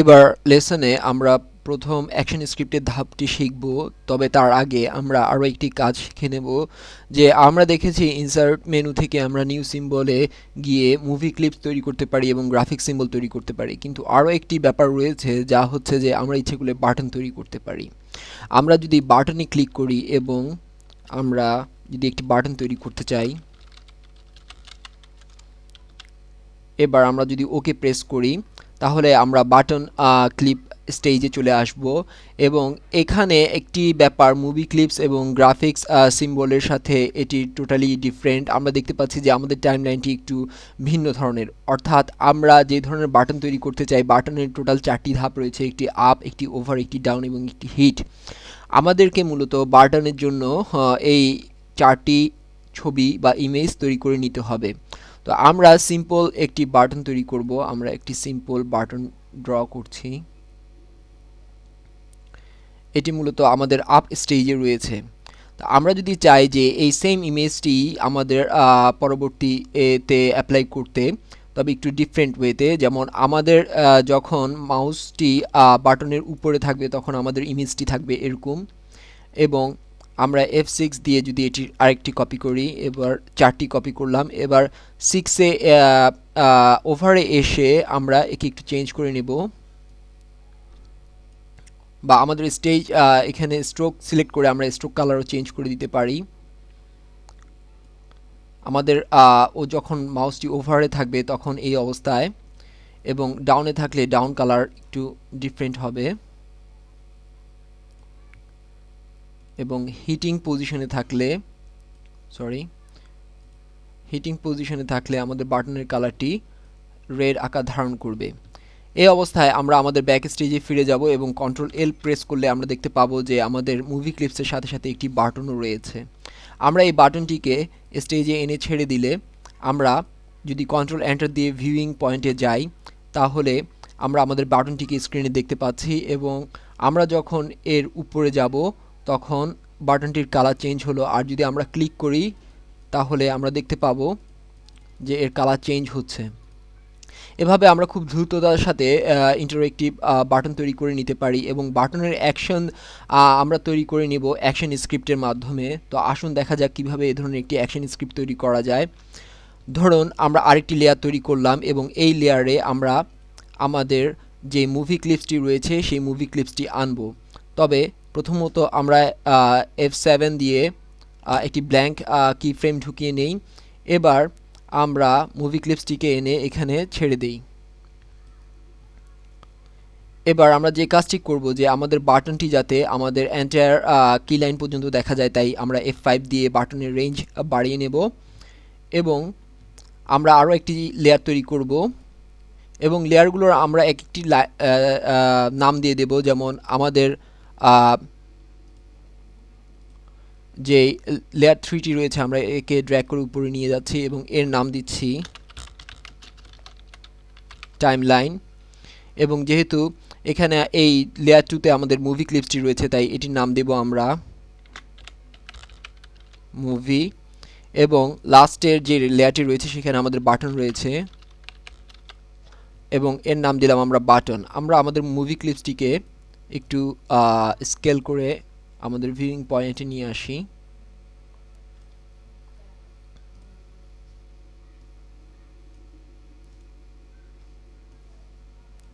এবার লেসনে আমরা প্রথম অ্যাকশন স্ক্রিপ্টের ধাপটি শিখব, তবে তার আগে আমরা আরও একটি কাজ শিখে নেব, যে আমরা দেখেছি ইনসার্ট মেনু থেকে আমরা নিউ সিম্বলে গিয়ে মুভি ক্লিপস তৈরি করতে পারি এবং গ্রাফিক সিম্বল তৈরি করতে পারি। কিন্তু আরও একটি ব্যাপার রয়েছে, যা হচ্ছে যে আমরা ইচ্ছে করলে বাটন তৈরি করতে পারি। আমরা যদি বাটনে ক্লিক করি এবং আমরা যদি একটি বাটন তৈরি করতে চাই, এবার আমরা যদি ওকে প্রেস করি। তাহলে আমরা বাটন ক্লিপ স্টেজে চলে আসব এবং এখানে একটি ব্যাপার মুভি ক্লিপস এবং গ্রাফিক্স সিম্বলের সাথে এটি টোটালি ডিফারেন্ট আমরা দেখতে পাচ্ছি যে আমাদের টাইমলাইনটি একটু ভিন্ন ধরনের। অর্থাৎ আমরা যে ধরনের বাটন তৈরি করতে চাই বাটনের টোটাল চারটি ধাপ রয়েছে, একটি আপ একটি ওভার একটি ডাউন এবং একটি হিট আমাদেরকে মূলত বাটনের জন্য এই চারটি ছবি বা ইমেজ তৈরি করে নিতে হবে। তো আমরা সিম্পল একটি বাটন তৈরি করব, আমরা একটি সিম্পল বাটন ড্র করছি। এটি মূলত আমাদের আপ স্টেজে রয়েছে। তো আমরা যদি চাই যে এই সেম ইমেজটি আমাদের পরবর্তী এতে অ্যাপ্লাই করতে, তবে একটু ডিফারেন্ট ওয়েতে যেমন আমাদের যখন মাউসটি বাটনের উপরে থাকবে, তখন আমাদের ইমেজটি থাকবে এরকম। এবং আমরা এফ সিক্স দিয়ে যদি এটি আরেকটি কপি করি, এবার চারটি কপি করলাম, এবার সিক্সে ওভারে এসে আমরা একে একটু চেঞ্জ করে নেব। বা আমাদের স্টেজ এখানে স্ট্রোক সিলেক্ট করে আমরা স্ট্রোক কালারও চেঞ্জ করে দিতে পারি। আমাদের ও যখন মাউসটি ওভারে থাকবে তখন এই অবস্থায়, এবং ডাউনে থাকলে ডাউন কালার একটু ডিফারেন্ট হবে। এবং হিটিং পজিশনে থাকলে সরি হিটিং পজিশনে থাকলে আমাদের বাটনের কালারটি রেড আকার ধারণ করবে। এই অবস্থায় আমরা আমাদের ব্যাক স্টেজে ফিরে যাব এবং কন্ট্রোল এল প্রেস করলে আমরা দেখতে পাবো যে আমাদের মুভি ক্লিপসের সাথে সাথে একটি বাটনও রয়েছে। আমরা এই বাটনটিকে স্টেজে এনে ছেড়ে দিলে আমরা যদি কন্ট্রোল এন্টার দিয়ে ভিউইং পয়েন্টে যাই, তাহলে আমরা আমাদের বাটনটিকে স্ক্রিনে দেখতে পাচ্ছি এবং আমরা যখন এর উপরে যাব তখন বাটনটির কালার চেঞ্জ হলো। আর যদি আমরা ক্লিক করি, তাহলে আমরা দেখতে পাবো যে এর কালার চেঞ্জ হচ্ছে। এভাবে আমরা খুব দ্রুততার সাথে ইন্টারেক্টিভ বাটন তৈরি করে নিতে পারি এবং বাটনের অ্যাকশন আমরা তৈরি করে নিব অ্যাকশন স্ক্রিপ্টের মাধ্যমে। তো আসুন দেখা যাক কীভাবে এ ধরনের একটি অ্যাকশন স্ক্রিপ্ট তৈরি করা যায়। ধরুন, আমরা আরেকটি লেয়ার তৈরি করলাম এবং এই লেয়ারে আমরা আমাদের যে মুভি ক্লিপসটি রয়েছে, সেই মুভি ক্লিপসটি আনব। তবে প্রথমত আমরা এফ সেভেন দিয়ে একটি ব্ল্যাঙ্ক কি ফ্রেম ঢুকিয়ে নেই। এবার আমরা মুভি ক্লিপসটিকে এনে এখানে ছেড়ে দেই। এবার আমরা যে কাজটি করব যে আমাদের বাটনটি যাতে আমাদের এন্টায়ার কি লাইন পর্যন্ত দেখা যায়, তাই আমরা এফ ফাইভ দিয়ে বাটনের রেঞ্জ বাড়িয়ে নেব। এবং আমরা আরও একটি লেয়ার তৈরি করব। এবং লেয়ারগুলোর আমরা এক একটি নাম দিয়ে দেব, যেমন আমাদের যে লেয়ার থ্রিটি রয়েছে, আমরা একে ড্র্যাক করে উপরে নিয়ে যাচ্ছি এবং এর নাম দিচ্ছি টাইম লাইন এবং যেহেতু এখানে এই লেয়ার টুতে আমাদের মুভি ক্লিপসটি রয়েছে, তাই এটির নাম দেব আমরা মুভি এবং লাস্টের যে লেয়ারটি রয়েছে, সেখানে আমাদের বাটন রয়েছে। এবং এর নাম দিলাম আমরা বাটন আমরা আমাদের মুভি ক্লিপসটিকে একটু স্কেল করে আমাদের ভিউইং পয়েন্টে নিয়ে আসি।